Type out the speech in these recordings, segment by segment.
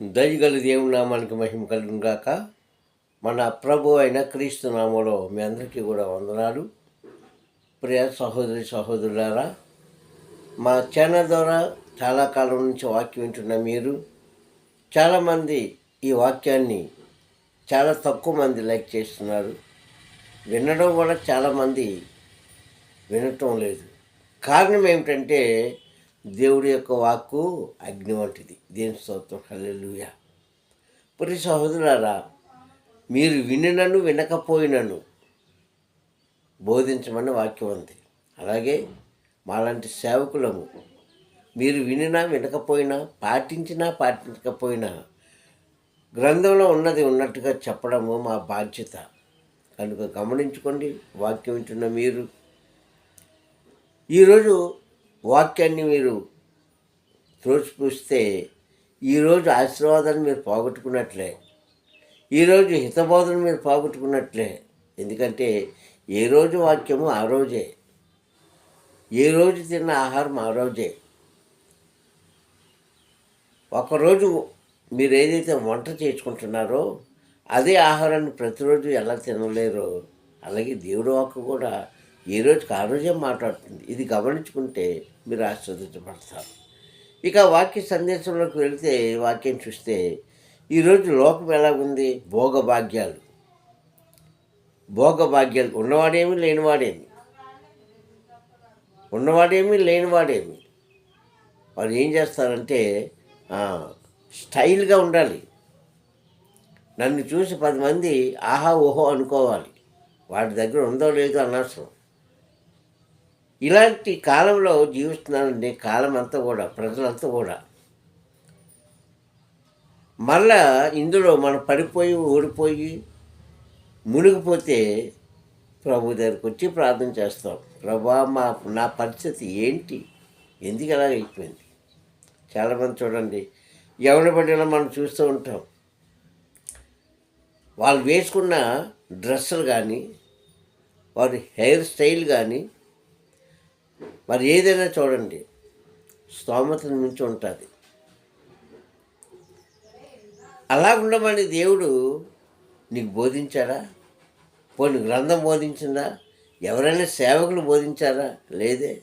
దయగల దేవుని నామానికి మహిమ కలుగును గాక. మన ప్రభు అయిన క్రీస్తు నామంలో మీ అందరికీ కూడా వందనాలు. ప్రియ సహోదరి సహోదరులారా మా ఛానల్ ద్వారా చాలా కాలం నుంచి వాక్యం వింటున్న మీరు చాలామంది ఈ వాక్యాన్ని చాలా తక్కువ మంది లైక్ చేస్తున్నారు. వినడం కూడా చాలామంది వినటం లేదు. కారణం ఏమిటంటే దేవుడి యొక్క వాక్కు అగ్ని వంటిది. దేని స్తోత్రం. హల్లెలుయ. ప్రతి సహోదరారా మీరు వినినను వినకపోయినను బోధించమని వాక్యం ఉంది. అలాగే మాలాంటి సేవకులము మీరు వినినా వినకపోయినా పాటించినా పాటించకపోయినా గ్రంథంలో ఉన్నది ఉన్నట్టుగా చెప్పడము మా బాధ్యత. కనుక గమనించుకోండి వాక్యం వింటున్న మీరు. ఈరోజు వాక్యాన్ని మీరు త్రోసిపుస్తే ఈరోజు ఆశీర్వాదాన్ని మీరు పోగొట్టుకున్నట్లే. ఈరోజు హితబోధను మీరు పోగొట్టుకున్నట్లే. ఎందుకంటే ఏ రోజు వాక్యము ఆ రోజే. ఏ రోజు తిన్న ఆహారం ఆ రోజే. ఒకరోజు మీరు ఏదైతే వంట చేసుకుంటున్నారో అదే ఆహారాన్ని ప్రతిరోజు ఎలా తినలేరో అలాగే దేవుడు వాక్కు కూడా ఏ రోజుకి ఆ రోజే మాట్లాడుతుంది. ఇది గమనించుకుంటే మీరు ఆస్వాదించబడతారు ఇక వాక్య సందేశంలోకి వెళితే వాక్యం చూస్తే ఈరోజు లోకం ఎలాగుంది? భోగభాగ్యాలు. భోగభాగ్యాలు. ఉన్నవాడేమి లేనివాడేమి. ఉన్నవాడేమి లేనివాడేమి. వాళ్ళు ఏం చేస్తారంటే స్టైల్గా ఉండాలి. నన్ను చూసి పది మంది ఆహా ఓహో అనుకోవాలి. వాటి దగ్గర ఉందో లేదో అనవసరం. ఇలాంటి కాలంలో జీవిస్తున్నానండి కాలం అంతా కూడా ప్రజలంతా కూడా. మళ్ళా ఇందులో మనం పడిపోయి ఓడిపోయి మునిగిపోతే ప్రభు దగ్గరికి వచ్చి ప్రార్థన చేస్తాం. ప్రభా మా నా పరిస్థితి ఏంటి? ఎందుకు ఎలా అయిపోయింది? చాలామంది చూడండి ఎవరి పడినా మనం చూస్తూ ఉంటాం. వాళ్ళు వేసుకున్న డ్రెస్సులు కానీ వారి హెయిర్ స్టైల్ కానీ మరి ఏదైనా చూడండి. స్తోమతను మించి ఉంటుంది. అలా ఉండమని దేవుడు నీకు బోధించాడా? పోనీ గ్రంథం బోధించిందా? ఎవరైనా సేవకులు బోధించారా? లేదే.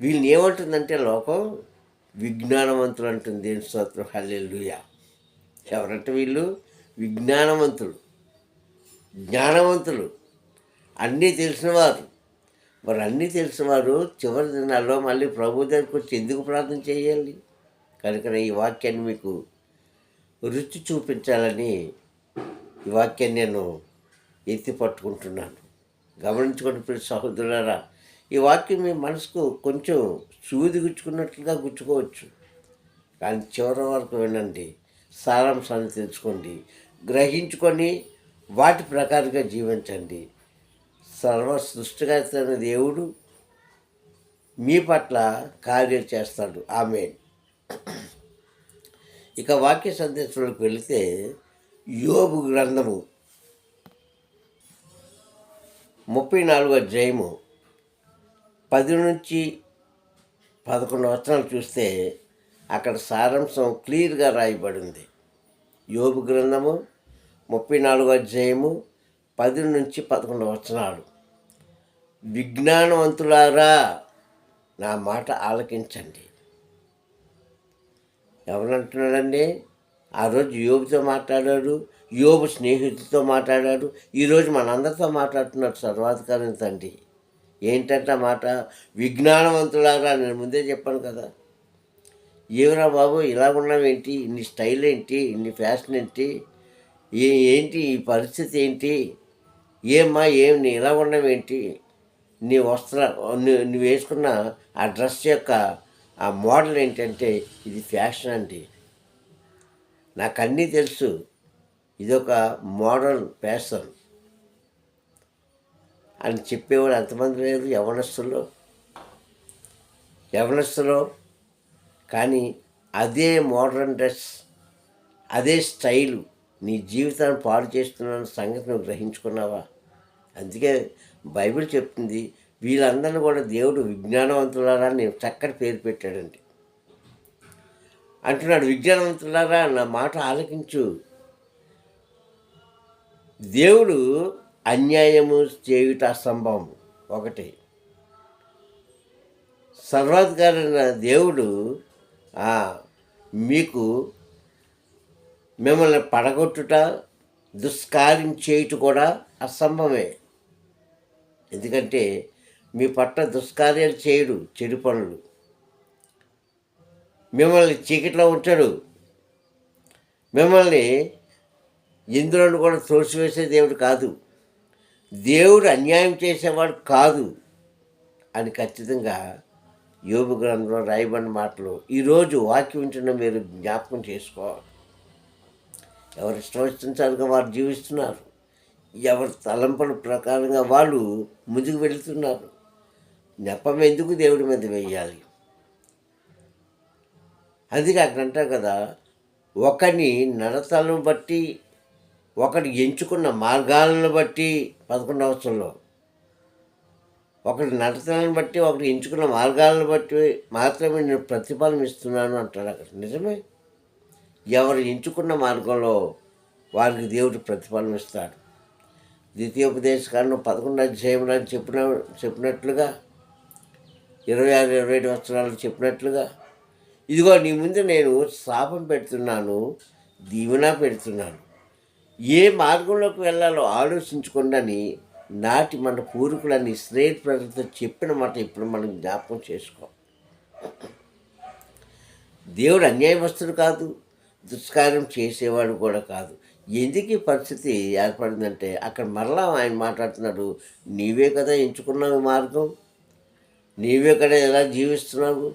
వీళ్ళని ఏమంటుందంటే లోకం విజ్ఞానవంతులు అంటుంది దేని స్తోత్రం. హల్లెలూయా. ఎవరంటే వీళ్ళు? విజ్ఞానవంతులు. జ్ఞానవంతులు. అన్నీ తెలిసినవారు మరి అన్నీ తెలిసినవారు చివరి దినాల్లో మళ్ళీ ప్రభు దగ్గరికి వచ్చి ఎందుకు ప్రార్థన చేయాలి? కనుక ఈ వాక్యాన్ని మీకు రుచి చూపించాలని ఈ వాక్యాన్ని నేను ఎత్తి పట్టుకుంటున్నాను. గమనించుకుని ప్రతి సహోదరులారా ఈ వాక్యం మీ మనసుకు కొంచెం సూది గుచ్చుకున్నట్లుగా గుచ్చుకోవచ్చు. కానీ చివరి వరకు వినండి సారాంశాన్ని తెలుసుకోండి గ్రహించుకొని వాటి ప్రకారంగా జీవించండి. సర్వ సృష్టికర్త దేవుడు మీ పట్ల కార్యం చేస్తాడు. ఆమె ఇక వాక్య సందేశంలోకి వెళితే యోబు గ్రంథము ముప్పై నాలుగో అధ్యాయము పది నుంచి పదకొండు వచనాలు చూస్తే అక్కడ సారాంశం క్లియర్గా రాయబడింది. యోబు గ్రంథము ముప్పై నాలుగో అధ్యాయము పది నుంచి పదకొండు వచనాలు. విజ్ఞానవంతులారా నా మాట ఆలకించండి. ఎవరంటున్నాడండి? ఆ రోజు యోబుతో మాట్లాడాడు యోబు స్నేహితులతో మాట్లాడాడు ఈరోజు మనందరితో మాట్లాడుతున్నాడు సర్వాధికారి తండ్రి. ఏంటంటే మాట? విజ్ఞానవంతులారా నేను ముందే చెప్పాను కదా. ఏమిరా బాబు ఇలా ఉన్నావేంటి? ఇన్ని స్టైల్ ఏంటి ఇన్ని ఫ్యాషన్ ఏంటి ఏంటి? ఈ పరిస్థితి ఏంటి? ఏమ్మా ఏం నీ ఇలా ఉండవేంటి నీ వస్త్ర నువ్వు వేసుకున్న ఆ డ్రెస్ యొక్క ఆ మోడల్ ఏంటంటే ఇది ఫ్యాషన్ అండి. నాకు అన్నీ తెలుసు. ఇదొక మోడల్ ఫ్యాషన్. అని చెప్పేవాడు ఎంతమంది లేదు యవనస్తుల్లో యవనస్తులో కానీ అదే మోడర్న్ డ్రెస్ అదే స్టైలు. నీ జీవితాన్ని పాడు చేస్తున్న సంగతి నువ్వు గ్రహించుకున్నావా? అందుకే బైబిల్ చెప్తుంది వీళ్ళందరినీ కూడా దేవుడు విజ్ఞానవంతులారా నేను చక్కటి పేరు పెట్టాడండి. అంటున్నాడు విజ్ఞానవంతులారా నా మాట ఆలకించు. దేవుడు అన్యాయము చేయుట అసంభవం ఒకటి. సర్వాధికారైన దేవుడు మీకు మిమ్మల్ని పడగొట్టుట దుష్కార్యం చేయుట కూడా అసంభవమే. ఎందుకంటే మీ పట్ల దుష్కార్యాలు చేయడు చెడు పనులు. మిమ్మల్ని చీకట్లో ఉంచాడు. మిమ్మల్ని ఇందులో కూడా తోసివేసే దేవుడు కాదు. దేవుడు అన్యాయం చేసేవాడు కాదు అని ఖచ్చితంగా యోగు గ్రంథంలో రాయబడిన మాటలు ఈరోజు వాక్యం ఉంటున్న మీరు జ్ఞాపకం చేసుకోవాలి. ఎవరు ఇష్టం వచ్చినట్టుగా వారు జీవిస్తున్నారు. ఎవరి తలంపుల ప్రకారంగా వాళ్ళు ముందుకు వెళుతున్నారు. నెపం ఎందుకు దేవుడి మీద వేయాలి? అందుకే అక్కడ అంటారు కదా ఒకని నడతలను బట్టి ఒకటి ఎంచుకున్న మార్గాలను బట్టి పదకొండవ సంవత్సరంలో ఒకటి నడతలను బట్టి ఒకటి ఎంచుకున్న మార్గాలను బట్టి మాత్రమే నేను ప్రతిఫలం ఇస్తున్నాను అంటాడు అక్కడ. నిజమే? ఎవరు ఎంచుకున్న మార్గంలో వారికి దేవుడు ప్రతిఫలం ఇస్తాడు ద్వితీయోపదేశ కారణం పదకొండు అధ్యాయంలో చెప్పిన చెప్పినట్లుగా ఇరవై ఆరు ఇరవై ఏడు వస్త్రాలు చెప్పినట్లుగా ఇదిగో నీ ముందు నేను శాపం పెడుతున్నాను దీవెన పెడుతున్నాను. ఏ మార్గంలోకి వెళ్ళాలో ఆలోచించకుండాని నాటి మన పూర్వీకులని స్నేహితు ప్రజలతో చెప్పిన మాట ఇప్పుడు మనం జ్ఞాపకం చేసుకో. దేవుడు అన్యాయవస్తుడు కాదు. దుష్కార్యం చేసేవాడు కూడా కాదు. ఎందుకు ఈ పరిస్థితి ఏర్పడిందంటే అక్కడ మరలా ఆయన మాట్లాడుతున్నాడు నీవే కదా ఎంచుకున్నావు మార్గం? నీవే కదా ఎలా జీవిస్తున్నావు?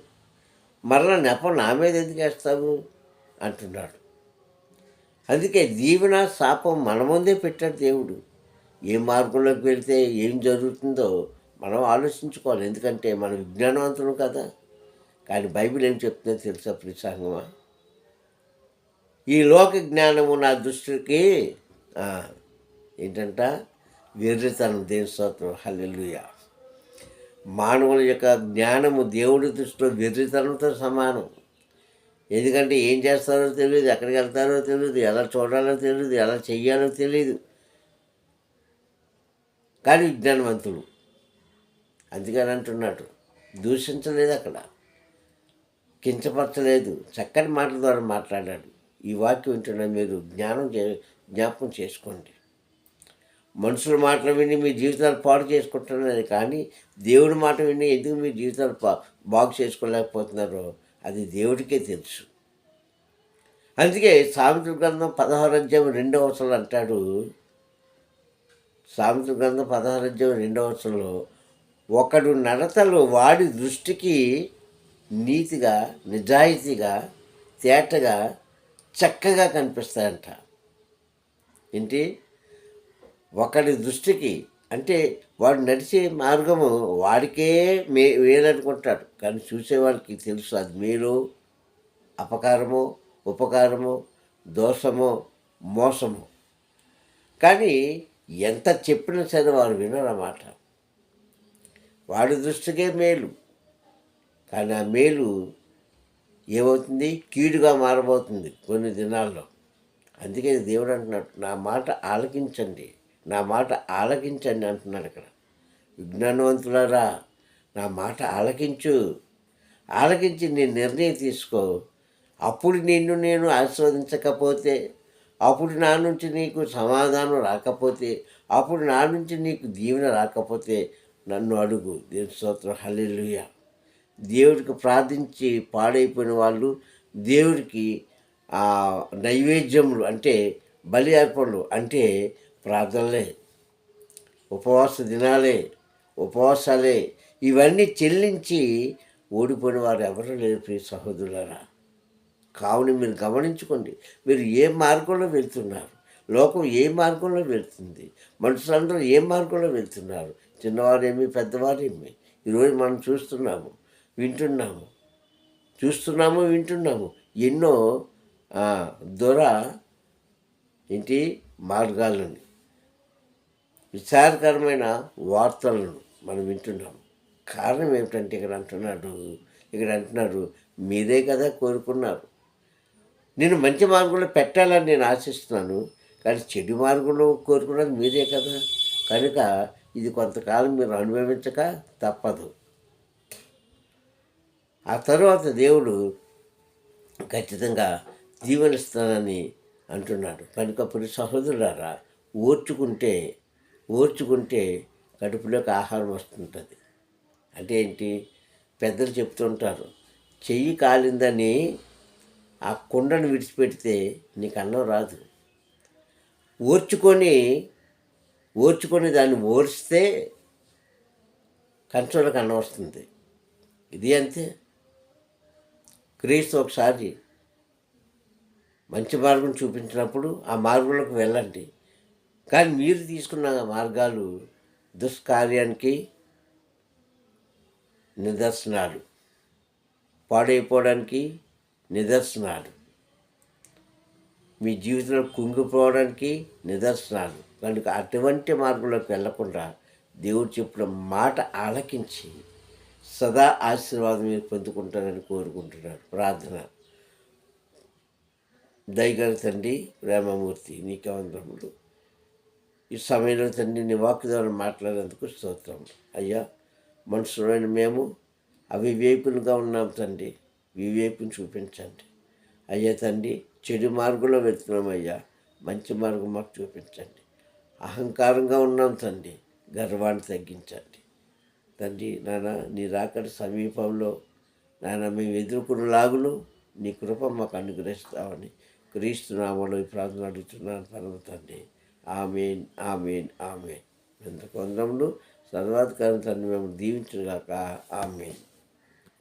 మరలా నెప నా మీద ఎందుకు వేస్తావు? అంటున్నాడు. అందుకే దీవెన శాపం మన ముందే పెట్టాడు దేవుడు. ఏ మార్గంలోకి వెళితే ఏం జరుగుతుందో మనం ఆలోచించుకోవాలి. ఎందుకంటే మనం విజ్ఞానవంతులు కదా. కానీ బైబిల్ ఏం చెప్తుందో తెలుసా ప్రిసాంగమా ఈ లోక జ్ఞానము నా దృష్టికి ఏంటంట? వెర్రితనం దేని స్తోత్రం. హల్లెలుయ. మానవుల యొక్క జ్ఞానము దేవుడి దృష్టిలో వెర్రితనంతో సమానం. ఎందుకంటే ఏం చేస్తారో తెలియదు ఎక్కడికి వెళ్తారో తెలియదు ఎలా చూడాలో తెలియదు ఎలా చెయ్యాలో తెలియదు. కానీ విజ్ఞానవంతుడు. అందుకని అంటున్నాడు దూషించలేదు అక్కడ. కించపరచలేదు. చక్కని మాటల ద్వారా మాట్లాడాడు. ఈ వాక్యం వింటున్న మీరు జ్ఞానం చే జ్ఞాపకం చేసుకోండి. మనుషుల మాటలు విని మీ జీవితాలు పాడు చేసుకుంటున్నారు కానీ దేవుడి మాట విని ఎందుకు మీ జీవితాలు బాగు చేసుకోలేకపోతున్నారో అది దేవుడికే తెలుసు. అందుకే సామెతల గ్రంథం పదహారు అధ్యాయం రెండవ అవసరం అంటాడు సామెతల గ్రంథం పదహారు అధ్యాయం రెండవ అవసరంలో ఒకడు నడతలు వాడి దృష్టికి నీతిగా నిజాయితీగా తేటగా చక్కగా కనిపిస్తాయంట. ఏంటి? ఒకడి దృష్టికి అంటే వాడు నడిచే మార్గము వాడికే మే వేలనుకుంటాడు కానీ చూసేవాడికి తెలుసు అది మేలు అపకారమో ఉపకారమో దోషమో మోసమో. కానీ ఎంత చెప్పినా సరే వారు వినరన్నమాట. వాడి దృష్టికే మేలు. కానీ ఆ మేలు ఏమవుతుంది? కీడుగా మారబోతుంది కొన్ని దినాల్లో. అందుకే దేవుడు అంటున్నాడు నా మాట ఆలకించండి నా మాట ఆలకించండి అంటున్నాడు ఇక్కడ. విజ్ఞానవంతులారా నా మాట ఆలకించు. ఆలకించి నీ నిర్ణయం తీసుకో. అప్పుడు నిన్ను నేను ఆస్వాదించకపోతే అప్పుడు నా నుంచి నీకు సమాధానం రాకపోతే అప్పుడు నా నుంచి నీకు దీవెన రాకపోతే నన్ను అడుగు. దేని స్తోత్రం. హల్లెలుయా. దేవుడికి ప్రార్థించి పాడైపోయిన వాళ్ళు దేవుడికి ఆ నైవేద్యములు అంటే బలి అర్పణలు అంటే ప్రార్థనలే ఉపవాస దినాలే ఉపవాసాలే ఇవన్నీ చెల్లించి ఓడిపోయిన వారు ఎవరు లేరు ప్రియ సహోదరులరా. కావున మీరు గమనించుకోండి మీరు ఏ మార్గంలో వెళ్తున్నారు లోకం ఏ మార్గంలో వెళ్తుంది మనుషులందరూ ఏ మార్గంలో వెళ్తున్నారు చిన్నవారేమి పెద్దవారేమి ఈరోజు మనం చూస్తున్నాము. వింటున్నాము. చూస్తున్నాము వింటున్నాము. ఎన్నో దొర ఏంటి? మార్గాలను విచారకరమైన వార్తలను మనం వింటున్నాము. కారణం ఏమిటంటే ఇక్కడ అంటున్నాడు ఇక్కడ అంటున్నారు మీరే కదా కోరుకున్నారు. నేను మంచి మార్గంలో పెట్టాలని నేను ఆశిస్తున్నాను కానీ చెడు మార్గంలో కోరుకున్నది మీరే కదా. కనుక ఇది కొంతకాలం మీరు అనుభవించక తప్పదు. ఆ తర్వాత దేవుడు ఖచ్చితంగా జీవనిస్తానని అంటున్నాడు. కనుక ఇప్పుడు సహోదరులారా ఓర్చుకుంటే ఓర్చుకుంటే కడుపులోకి ఆహారం వస్తుంటుంది. అంటే ఏంటి? పెద్దలు చెప్తుంటారు చెయ్యి కాలిందని ఆ కుండను విడిచిపెడితే నీకు అన్నం రాదు. ఓర్చుకొని ఓర్చుకొని దాన్ని ఓర్చితే కంచంలోకి అన్నం వస్తుంది. ఇది అంతే. క్రీస్తు ఒకసారి మంచి మార్గం చూపించినప్పుడు ఆ మార్గంలోకి వెళ్ళండి. కానీ మీరు తీసుకున్న మార్గాలు దుష్కార్యానికి నిదర్శనాలు. పాడైపోవడానికి నిదర్శనాలు. మీ జీవితంలో కుంగిపోవడానికి నిదర్శనాలు. కనుక అటువంటి మార్గంలోకి వెళ్ళకుండా దేవుడు చెప్పిన మాట ఆలకించి సదా ఆశీర్వాదం మీరు పొందుకుంటారని కోరుకుంటున్నాడు ప్రార్థన. దయగల తండ్రి ప్రేమమూర్తి నీకే వందరములు ఈ సమయంలో తండ్రి నీ వాక్కు ద్వారా మాట్లాడేందుకు స్తోత్రం. అయ్యా మనుషులైన మేము అవివేకులుగా ఉన్నాం తండ్రి. వివేకుని చూపించండి. అయ్యా తండ్రి చెడు మార్గంలో వెళ్తున్నాం అయ్యా. మంచి మార్గం మాకు చూపించండి. అహంకారంగా ఉన్నాం తండ్రి. గర్వాన్ని తగ్గించండి. తండ్రి నాన్న నీ రాకడ సమీపంలో నాన్న మేము ఎదుర్కొన్న లాగులు నీ కృప మాకు అనుగ్రహిస్తామని క్రీస్తునామలో ఈ ప్రార్థన అడుగుతున్నాను పరమ తండ్రి. Amen amen amen. ఎంత కొందములు సర్వాధికారం తండ్రి మేము దీవించుగాక ఆమెన్.